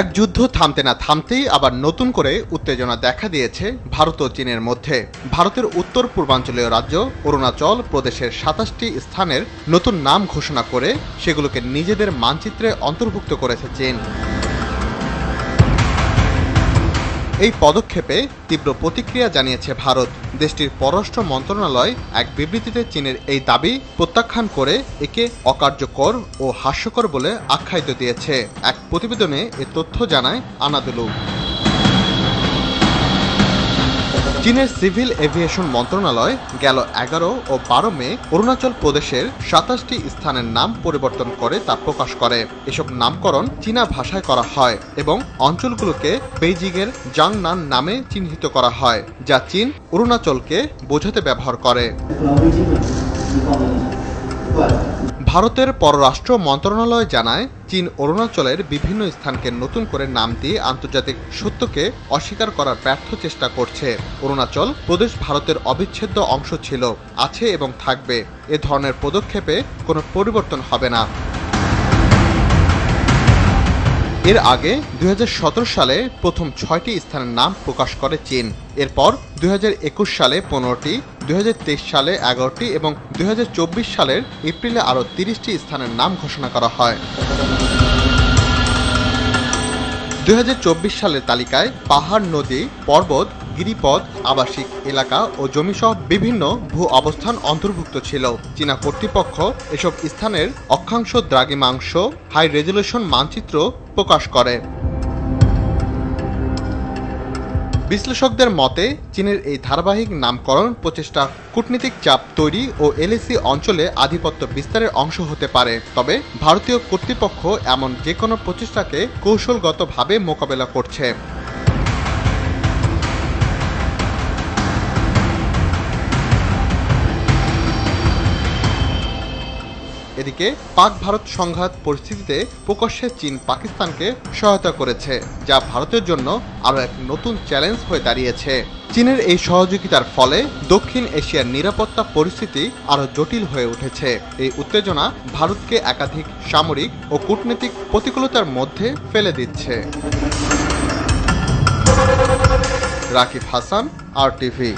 এক যুদ্ধ থামতে না থামতেই আবার নতুন করে উত্তেজনা দেখা দিয়েছে ভারত ও চীনের মধ্যে। ভারতের উত্তর পূর্বাঞ্চলীয় রাজ্য অরুণাচল প্রদেশের সাতাশটি স্থানের নতুন নাম ঘোষণা করে সেগুলোকে নিজেদের মানচিত্রে অন্তর্ভুক্ত করেছে চীন। এই পদক্ষেপে তীব্র প্রতিক্রিয়া জানিয়েছে ভারত। দেশটির পররাষ্ট্র মন্ত্রণালয় এক বিবৃতিতে চীনের এই দাবি প্রত্যাখ্যান করে একে অকার্যকর ও হাস্যকর বলে আখ্যায়িত দিয়েছে। এক প্রতিবেদনে এ তথ্য জানায় আনাদুলু। চীনের সিভিল এভিয়েশন মন্ত্রণালয় গেল এগারো ও বারো মে অরুণাচল প্রদেশের সাতাশটি স্থানের নাম পরিবর্তন করে তা প্রকাশ করে। এসব নামকরণ চীনা ভাষায় করা হয় এবং অঞ্চলগুলোকে বেইজিংয়ের জাংনান নামে চিহ্নিত করা হয়, যা চীন অরুণাচলকে বোঝাতে ব্যবহার করে। ভারতের পররাষ্ট্র মন্ত্রণালয় জানায়, চীন অরুণাচলের বিভিন্ন স্থানকে নতুন করে নাম দিয়ে আন্তর্জাতিক সত্যকে অস্বীকার করার ব্যর্থ চেষ্টা করছে। অরুণাচল প্রদেশ ভারতের অবিচ্ছেদ্য অংশ ছিল, আছে এবং থাকবে। এ ধরনের পদক্ষেপে কোনো পরিবর্তন হবে না। এর আগে দুই হাজার সতেরো সালে প্রথম ছয়টি স্থানের নাম প্রকাশ করে চীন। এরপর দুই হাজার একুশ সালে পনেরোটি, দুই হাজার তেইশ সালে এগারোটি এবং দুই হাজার চব্বিশ সালের এপ্রিলে আরও তিরিশটি স্থানের নাম ঘোষণা করা হয়। দুই হাজার চব্বিশ সালের তালিকায় পাহাড় নদী, পর্বত গিরিপথ, আবাসিক এলাকা ও জমিসহ বিভিন্ন ভূ অবস্থান অন্তর্ভুক্ত ছিল। চীনা কর্তৃপক্ষ এসব স্থানের অক্ষাংশ দ্রাঘিমাংশ হাই রেজলিউশন মানচিত্র প্রকাশ করে। বিশ্লেষকদের মতে, চীনের এই ধারাবাহিক নামকরণ প্রচেষ্টা কূটনীতিক চাপ তৈরি ও এলএসি অঞ্চলে আধিপত্য বিস্তারের অংশ হতে পারে। তবে ভারতীয় কর্তৃপক্ষ এমন যে কোনো প্রচেষ্টাকে কৌশলগতভাবে মোকাবেলা করছে। এদিকে পাক ভারত সংঘাত পরিস্থিতিতে প্রকাশ্যে চীন পাকিস্তানকে সহায়তা করেছে, যা ভারতের জন্য আরও এক নতুন চ্যালেঞ্জ হয়ে দাঁড়িয়েছে। চীনের এই সহযোগিতার ফলে দক্ষিণ এশিয়ার নিরাপত্তা পরিস্থিতি আরও জটিল হয়ে উঠেছে। এই উত্তেজনা ভারতকে একাধিক সামরিক ও কূটনৈতিক প্রতিকূলতার মধ্যে ফেলে দিচ্ছে। রাকিব হাসান আর টিভি